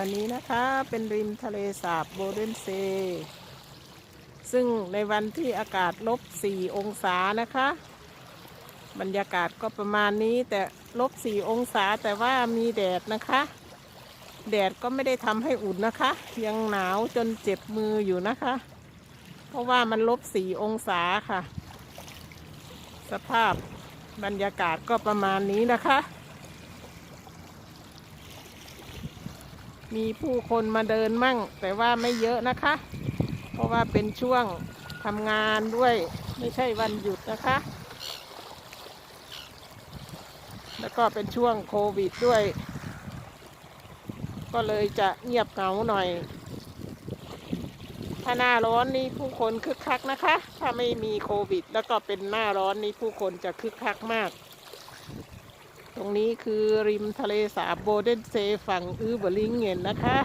อันนี้นะคะเป็นริมทะเลสาบโบเดนเซ ซึ่งในวันที่อากาศลบ4องศานะคะ บรรยากาศก็ประมาณนี้แต่ลบ4องศาแต่ว่ามีแดดนะคะ แดดก็ไม่ได้ทำให้อุ่นนะคะ ยังหนาวจนเจ็บมืออยู่นะคะ เพราะว่ามันลบ4องศาค่ะ สภาพบรรยากาศก็ประมาณนี้นะคะ มีผู้คนมาเดินมั่ง แต่ว่าไม่เยอะนะคะ เพราะว่าเป็นช่วงทำงานด้วยไม่ใช่วันหยุดนะคะ แล้วก็เป็นช่วงโควิดด้วย ก็เลยจะเงียบเหงาหน่อย ถ้าหน้าร้อนนี่ผู้คนคึกคักนะคะ ถ้าไม่มีโควิด แล้วก็เป็นหน้าร้อนนี่ผู้คนจะคึกคักมาก รงนี้คือริมทะเลสาบโบเดนเซฝั่งอือเบอร์ลิงเงินนะคะ